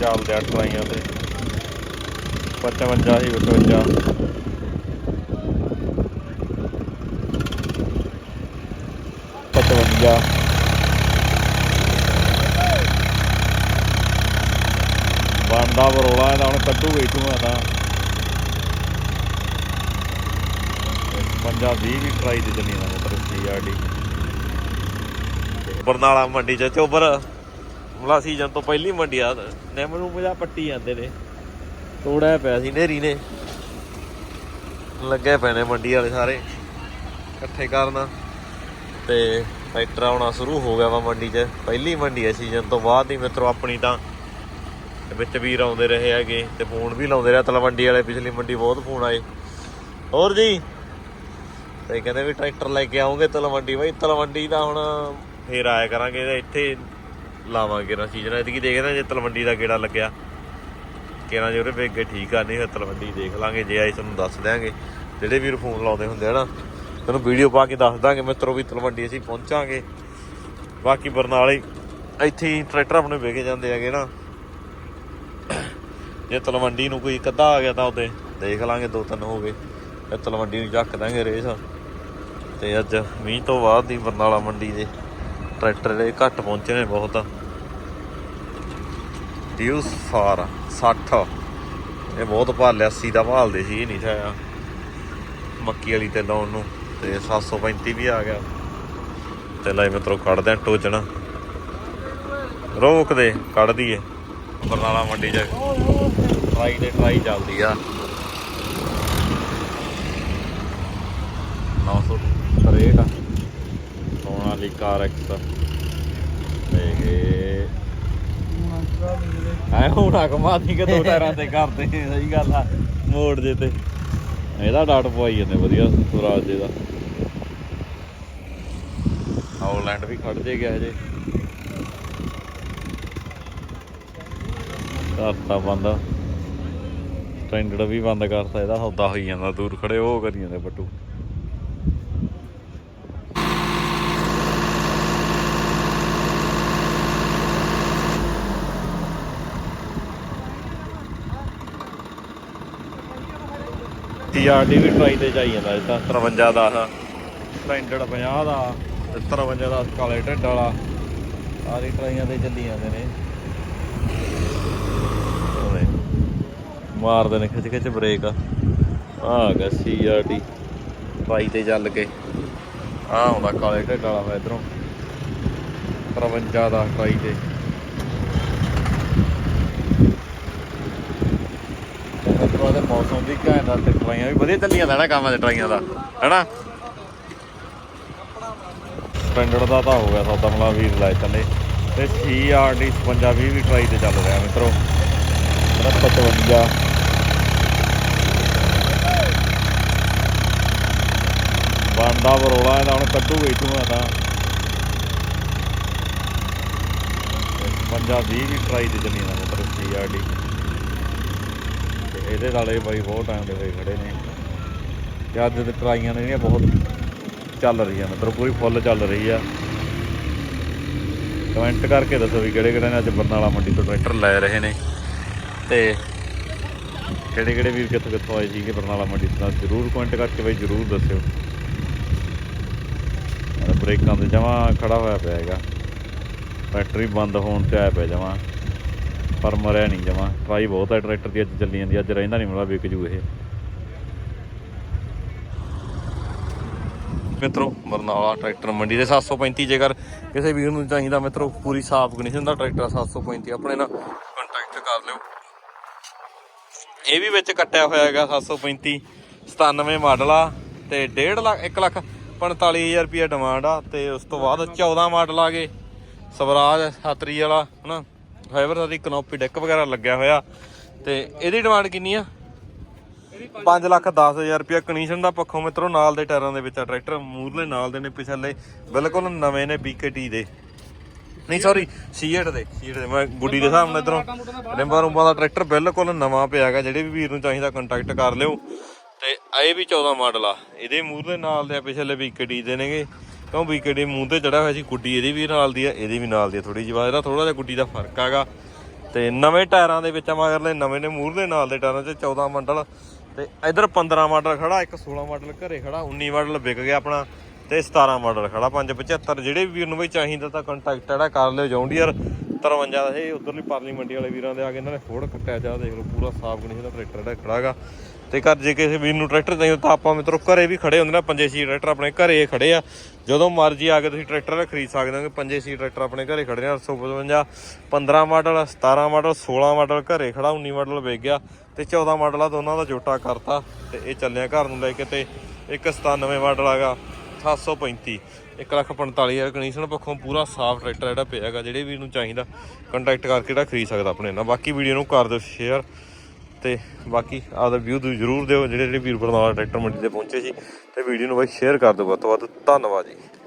ਚੱਲਦੇ ਆ ਟਰਾਈਆਂ ਤੇ 55 ਹੀ 52 ਪਚਵੰਜਾ ਬਣਦਾ ਬਰੋਲਾ ਇਹਦਾ ਹੁਣ ਕੱਢੂ ਵੇਚੂ ਮੈਂ ਤਾਂ ਪੰਜਾ 20 ਵੀ ਟਰਾਈ ਦੀ ਚੱਲੀ ਨਾ ਮਤਲਬ ਸੀਆਰਡੀ ਬਰਨਾਲਾ ਮੰਡੀ ਚ ਚੋਬਰ ਮਲਾ ਸੀਜ਼ਨ ਤੋਂ ਪਹਿਲੀ ਮੰਡੀ ਆ, ਨਿੰਮ ਨੂੰ ਮਜਾ ਪੱਟੀ ਜਾਂਦੇ ਨੇ। ਤੋੜਿਆ ਪਿਆ ਸੀ ਨੇਰੀ ਨੇ। ਲੱਗੇ ਪੈਣੇ ਮੰਡੀ ਵਾਲੇ ਸਾਰੇ ਇਕੱਠੇ ਕਰਨ। ਤੇ ਟਰੈਕਟਰ ਆਉਣਾ ਸ਼ੁਰੂ ਹੋ ਗਿਆ ਵਾ ਮੰਡੀ 'ਚ। ਪਹਿਲੀ ਮੰਡੀ ਹੈ ਸੀਜ਼ਨ ਤੋਂ ਬਾਅਦ ਹੀ ਮਿੱਤਰੋ, ਆਪਣੀ ਤਾਂ। ਵਿੱਚ ਵੀਰ ਆਉਂਦੇ ਰਹੇ ਹੈਗੇ ਤੇ ਫੋਨ ਵੀ ਲਾਉਂਦੇ ਰਹੇ। ਤਲਵੰਡੀ ਵਾਲੇ ਪਿਛਲੀ ਮੰਡੀ ਬਹੁਤ ਫੋਨ ਆਏ। ਹੋਰ ਜੀ? ਤੇ ਕਹਿੰਦੇ ਵੀ ਟਰੈਕਟਰ ਲੈ ਕੇ ਆਉਂਗੇ ਤਲਵੰਡੀ। ਬਾਈ ਤਲਵੰਡੀ ਦਾ ਹੁਣ ਫੇਰ ਆਇਆ ਕਰਾਂਗੇ ਇੱਥੇ ਲਾਵਾਂਗੇ ਨਾ ਸੀਜ਼ਨ। ਐਤਕੀ ਦੇਖਦੇ ਜੇ ਤਲਵੰਡੀ ਦਾ ਕਿਹੜਾ ਲੱਗਿਆ। ਕਿਹਨਾਂ ਜੇ ਉਹਦੇ ਵੇਖ ਕੇ ਠੀਕ ਆ, ਨਹੀਂ ਫਿਰ ਤਲਵੰਡੀ ਦੇਖ ਲਾਂਗੇ, ਜੇ ਆਈ ਤੁਹਾਨੂੰ ਦੱਸ ਦਿਆਂਗੇ। ਜਿਹੜੇ ਵੀਰ ਫੋਨ ਲਾਉਂਦੇ ਹੁੰਦੇ ਆ ਨਾ, ਤੁਹਾਨੂੰ ਵੀਡੀਓ ਪਾ ਕੇ ਦੱਸ ਦਾਂਗੇ ਮਿੱਤਰੋ ਵੀ ਤਲਵੰਡੀ ਅਸੀਂ ਪਹੁੰਚਾਂਗੇ। ਬਾਕੀ ਬਰਨਾਲੇ ਇੱਥੇ ਹੀ ਟਰੈਕਟਰ ਆਪਣੇ ਵੇਗੇ ਜਾਂਦੇ ਹੈਗੇ ਨਾ। ਜੇ ਤਲਵੰਡੀ ਨੂੰ ਕੋਈ ਕੱਦਾ ਆ ਗਿਆ ਤਾਂ ਉਹਦੇ ਦੇਖ ਲਾਂਗੇ, ਦੋ ਤਿੰਨ ਹੋ ਗਏ। ਤੇ ਤਲਵੰਡੀ ਨੂੰ ਚੱਕ ਦਾਂਗੇ ਰੇਸ। ਤੇ ਅੱਜ ਮੀਂਹ ਤੋਂ ਬਾਅਦ ਦੀ ਬਰਨਾਲਾ ਮੰਡੀ ਦੇ ਟਰੈਕਟਰ ਜਿਹੜੇ ਘੱਟ ਪਹੁੰਚੇ ਨੇ ਬਹੁਤ। ਡਿਊ ਸਾਰ 60 ਇਹ ਬਹੁਤ ਭਾਲਿਆ 80 ਦਾ ਭਾਲਦੇ ਸੀ, ਇਹ ਨਹੀਂ ਛਾਇਆ। ਮੱਕੀ ਵਾਲੀ ਤੇ ਲਾਉਣ ਨੂੰ ਤੇ 735 ਵੀ ਆ ਗਿਆ। ਤੇ ਲੈ ਮਿੱਤਰੋ, ਕੱਢਦੇ ਆ ਟੋਜਣਾ ਰੋਕ ਦੇ, ਕੱਢ ਦਈਏ। ਬਰਨਾਲਾ ਮੰਡੀ 'ਚ। ਟਰਾਈ ਤੇ ਟਰਾਈ ਚੱਲਦੀ ਆ। ਸੋਨਾ ਲਈ ਕਾਰ ਐ ਹੁਣ ਆ ਕਮਾਤੀ ਕਿ ਦੋ ਟਾਇਰਾਂ ਤੇ ਕਰਦੇ, ਸਹੀ ਗੱਲ ਆ, ਮੋੜ ਜੇ ਤੇ। ਇਹਦਾ ਡਾਟ ਪਵਾਈ ਜਾਂਦੇ, ਵਧੀਆ ਸੁਰਾਜ ਦੇ ਦਾ। ਆਉਲੈਂਡ ਵੀ ਖੜ ਜੇ ਗਿਆ ਜੇ ਕਰਤਾ ਬੰਦ। ਸਟੈਂਡਰਡ ਵੀ ਬੰਦ ਕਰਤਾ, ਇਹਦਾ ਸੌਦਾ ਹੋਈ ਜਾਂਦਾ, ਦੂਰ ਖੜੇ, ਉਹ ਕਰੀ ਜਾਂਦੇ ਬੱਟੂ ਟੀਆਰਡੀ ਵੀ ਟਰਾਈ ਤੇ ਜਾਈ ਜਾਂਦਾ ਇਹ ਤਾਂ। 53 ਦਾ ਸਟੈਂਡਰਡ 50 ਦਾ ਤੇ 53 ਦਾ ਕਾਲੇ ਢਿੱਡ ਵਾਲਾ। ਸਾਰੀ ਟਰਾਈਆਂ ਤੇ ਚੱਲੀ ਜਾਂਦੇ ਨੇ। ਮਾਰਦੇ ਨੇ ਖਿੱਚ ਖਿੱਚ ਬ੍ਰੇਕ। ਆ ਆ ਗਿਆ ਸੀਆਰਡੀ ਟਰਾਈ ਤੇ ਚੱਲ ਕੇ। ਆ ਆਉਂਦਾ ਕਾਲੇ ਢਿੱਡ ਵਾਲਾ ਵਾ ਇਧਰੋਂ। 53 ਦਾ ਟਰਾਈ ਤੇ ਮਤਲਬ ਦੇ ਮੌਸਮ ਦੀ ਘੈਂਟ ਨਾਲ ਤੇ ਟਰਾਈਆਂ ਵੀ ਵਧੀਆ ਚੱਲੀਆਂ ਦਾ ਨਾ ਕੰਮ ਦੇ ਟਰਾਈਆਂ ਦਾ, ਹੈਨਾ? ਸਟੈਂਡਰਡ ਦਾ ਤਾਂ ਹੋ ਗਿਆ ਸੌਦਾ ਮਲਾ ਵੀਰ ਲਾਇ ਚੱਲੇ। ਤੇ ਸੀਆਰਡੀ 55 ਵੀ ਟਰਾਈ ਤੇ ਚੱਲ ਰਿਹਾ ਮਿੱਤਰੋ। 55 ਬਣਦਾ ਬਰੋਲਾ ਇਹਦਾ, ਹੁਣ ਕੱਢੂ ਵੇਚੂ ਮੈਂ ਤਾਂ। ਪੰਜਾ 20 ਵੀ ਟਰਾਈ ਤੇ ਚੱਲੀ ਨਾ ਮਤਲਬ ਸੀਆਰਡੀ ਇਹਦੇ ਨਾਲੇ ਬਾਈ ਬਹੁਤ ਟਾਈਮ ਦੇ ਹੋਏ ਖੜੇ ਨੇ। ਤੇ ਅੱਜ ਤੇ ਟਰਾਈਆਂ ਨੇ ਜਿਹੜੀਆਂ ਬਹੁਤ ਚੱਲ ਰਹੀਆਂ ਮਤਲਬ ਪੂਰੀ ਫੁੱਲ ਚੱਲ ਰਹੀ ਆ। ਕਮੈਂਟ ਕਰਕੇ ਦੱਸੋ ਵੀ ਕਿਹੜੇ ਕਿਹੜੇ ਨੇ ਅੱਜ ਬਰਨਾਲਾ ਮੰਡੀ ਤੋਂ ਟਰੈਕਟਰ ਲੈ ਰਹੇ ਨੇ। ਤੇ ਕਿਹੜੇ ਕਿਹੜੇ ਵੀਰ ਕਿੱਥੋਂ ਕਿੱਥੋਂ ਆਏ ਸੀਗੇ ਬਰਨਾਲਾ ਮੰਡੀ ਤੋਂ ਜ਼ਰੂਰ ਕਮੈਂਟ ਕਰਕੇ ਬਈ ਜ਼ਰੂਰ ਦੱਸਿਓ। ਆਹ ਬ੍ਰੇਕਾਂ ਤੇ ਜਮਾ ਖੜਾ ਹੋਇਆ ਪਿਆ ਹੈਗਾ। ਫੈਕਟਰੀ ਬੰਦ ਹੋਣ ਤੇ ਆਇਆ ਪਿਆ ਜਮਾ। ਪਰ ਮਰਿਆ ਨਹੀਂ ਜਮਾ। ਟਰਾਈ ਬਹੁਤ ਹੈ ਟਰੈਕਟਰ ਦੀ ਅੱਜ ਚੱਲੀ ਜਾਂਦੀ ਅੱਜ ਰਹਿੰਦਾ ਨਹੀਂ ਮੇਰਾ ਵਿਕ ਜੂ ਇਹ। ਮਿੱਤਰੋ, ਬਰਨਾਲਾ ਟਰੈਕਟਰ ਮੰਡੀ ਦੇ 735 ਜੇਕਰ ਕਿਸੇ ਵੀਰ ਨੂੰ ਚਾਹੀਦਾ ਮਿੱਤਰੋ, ਪੂਰੀ ਸਾਫ਼ ਕੰਡੀਸ਼ਨ ਦਾ ਟਰੈਕਟਰ 735 ਆਪਣੇ ਨਾਲ ਕੰਟੈਕਟ ਕਰ ਲਿਓ। ਇਹ ਵੀ ਵਿੱਚ ਕੱਟਿਆ ਹੋਇਆ ਹੈਗਾ 735 97 ਮਾਡਲ ਆ ਤੇ 1.5 ਲੱਖ 1 ਲੱਖ 45000 ਰੁਪਏ ਡਿਮਾਂਡ ਆ ਤੇ ਉਸ ਤੋਂ ਬਾਅਦ 14 ਮਾਡਲ ਆ ਗਏ। ਸਵਰਾਜ ਛਤਰੀ ਵਾਲਾ, ਹਨਾ? ਫਾਈਬਰ ਦੀ ਕਨੋਪੀ ਡੈਕ ਵਗੈਰਾ ਲੱਗਿਆ ਹੋਇਆ ਤੇ ਇਹਦੀ ਡਿਮਾਂਡ ਕਿੰਨੀ ਆ? 5 ਲੱਖ 10000 ਰੁਪਏ ਕੰਡੀਸ਼ਨ ਦਾ ਪੱਖੋਂ ਮਿੱਤਰੋ, ਨਾਲ ਦੇ ਟਾਇਰਾਂ ਦੇ ਵਿੱਚ ਆ ਟਰੈਕਟਰ। ਮੂਰਲੇ ਨਾਲ ਦੇ ਨੇ ਪਿਛਲੇ, ਬਿਲਕੁਲ ਨਵੇਂ ਨੇ BKT ਦੇ। ਨਹੀਂ ਸੌਰੀ ਸੀਏਟ ਦੇ ਸੀਏਟ ਦੇ। ਮੈਂ ਗੁੱਡੀ ਦੇ ਹਿਸਾਬ ਨਾਲ ਇਧਰੋਂ ਰਿੰਬਾ ਰੁੰਬਾ ਦਾ ਟਰੈਕਟਰ ਬਿਲਕੁਲ ਨਵਾਂ ਪਿਆ ਹੈਗਾ, ਜਿਹੜੇ ਵੀ ਵੀਰ ਨੂੰ ਚਾਹੀਦਾ ਕੰਟੈਕਟ ਕਰ ਲਿਓ। ਤੇ ਇਹ ਵੀ 14 ਮਾਡਲ ਆ। ਇਹਦੇ ਮੂਰਲੇ ਨਾਲ ਦੇ ਆ ਪਿਛਲੇ BKT ਦੇ ਨੇਗੇ। ਕਿਉਂ BKT ਮੂੰਹ ਤੇ ਚੜਾ ਹੋਇਆ ਸੀ? ਗੁੱਡੀ ਇਹਦੀ ਵੀ ਨਾਲ ਦੀ ਆ, ਇਹਦੀ ਵੀ ਨਾਲ ਦੀ ਆ ਥੋੜੀ ਜਿਹੀ। ਬਾਤ ਇਹਦਾ ਥੋੜਾ ਜਿਹਾ ਗੁੱਡੀ ਦਾ ਫ਼ਰਕ ਹੈਗਾ ਤੇ ਨਵੇਂ ਟਾਇਰਾਂ ਦੇ ਵਿੱਚ ਆ ਮਗਰਲੇ ਨਵੇਂ ਨੇ ਮੂਹਰਲੇ ਨਾਲ ਦੇ ਟਾਇਰਾਂ 'ਚ 14 ਮਾਡਲ। ਤੇ ਇਧਰ 15 ਮਾਡਲ ਖੜਾ, ਇੱਕ 16 ਮਾਡਲ ਘਰੇ ਖੜਾ 19 ਮਾਡਲ ਵਿਕ ਗਿਆ ਆਪਣਾ, ਤੇ 17 ਮਾਡਲ ਖੜਾ 575 ਜਿਹੜੇ ਵੀ ਵੀਰ ਨੂੰ ਬਈ ਚਾਹੀਦਾ ਤਾਂ ਕੰਟੈਕਟ ਜਿਹੜਾ, ਕਰ ਲਿਓ ਜੌਂਡੀਅਰ 53 ਦਾ ਇਹ ਉਧਰਲੀ ਪਾਰਲੀ ਮੰਡੀ ਵਾਲੇ ਵੀਰਾਂ ਦੇ ਆ ਕੇ ਇਹਨਾਂ ਨੇ ਫੋੜ ਕੱਟਿਆ ਜਾ ਦੇਖ ਲਓ, ਪੂਰਾ ਸਾਫ਼ ਕੰਡੀਸ਼ਨ ਦਾ ਟਰੈਕਟਰ ਜਿਹੜਾ ਖੜਾਗਾ ਤੇ ਘਰ ਜੇ ਕਿਸੇ ਵੀਰ ਨੂੰ ਟਰੈਕਟਰ ਚਾਹੀਦਾ ਤਾਂ ਆਪਾਂ ਮਿੱਤਰੋ ਘਰੇ ਵੀ ਖੜੇ ਹੁੰਦੇ ਨੇ, ਪੰਜੇ ਸੀ ਟਰੈਕਟਰ ਆਪਣੇ ਘਰੇ ਖੜੇ ਆ। ਜਦੋਂ ਮਰਜ਼ੀ ਆ ਕੇ ਤੁਸੀਂ ਟਰੈਕਟਰ ਖਰੀਦ ਸਕਦੇ ਹੋ, ਪੰਜੇ ਸੀ ਟਰੈਕਟਰ ਆਪਣੇ ਘਰੇ ਖੜੇ ਨੇ 855 15 ਮਾਡਲ 17 ਮਾਡਲ 16 ਮਾਡਲ, ਘਰੇ ਖੜਾ 19 ਮਾਡਲ ਵੇਚ ਗਿਆ ਤੇ 14 ਮਾਡਲ ਆ ਦੋਨਾਂ ਦਾ ਜੋਟਾ ਕਰਤਾ ਤੇ ਇਹ ਚੱਲਿਆ ਘਰ ਨੂੰ ਲੈ ਕੇ ਤੇ ਇੱਕ 97 ਮਾਡਲ ਆਗਾ 735 1 ਲੱਖ 45 ਹਜ਼ਾਰ ਕੰਡੀਸ਼ਨ ਪੱਖੋਂ ਪੂਰਾ ਸਾਫ਼ ਟਰੈਕਟਰ ਜਿਹੜਾ ਪਿਆ ਹੈਗਾ ਜਿਹੜੇ ਵੀ ਨੂੰ ਚਾਹੀਦਾ ਕੰਟੈਕਟ ਕਰਕੇ ਜਿਹੜਾ ਖਰੀਦ ਸਕਦਾ ਆਪਣੇ ਨਾਲ। ਬਾਕੀ ਵੀਡੀਓ ਨੂੰ ਕਰ ਦਿਓ ਸ਼ੇਅਰ ਤੇ ਬਾਕੀ ਆਪਦਾ ਵਿਊ ਤੁਸੀਂ ਜ਼ਰੂਰ ਦਿਓ, ਜਿਹੜੇ ਜਿਹੜੇ ਵੀਰ ਬਰਨਾਲਾ ਟਰੈਕਟਰ ਮੰਡੀ ਤੇ ਪਹੁੰਚੇ ਸੀ, ਤੇ ਵੀਡੀਓ ਨੂੰ ਬਾਈ ਸ਼ੇਅਰ ਕਰ ਦਿਓ, ਵੱਧ ਤੋਂ ਵੱਧ ਧੰਨਵਾਦ ਜੀ।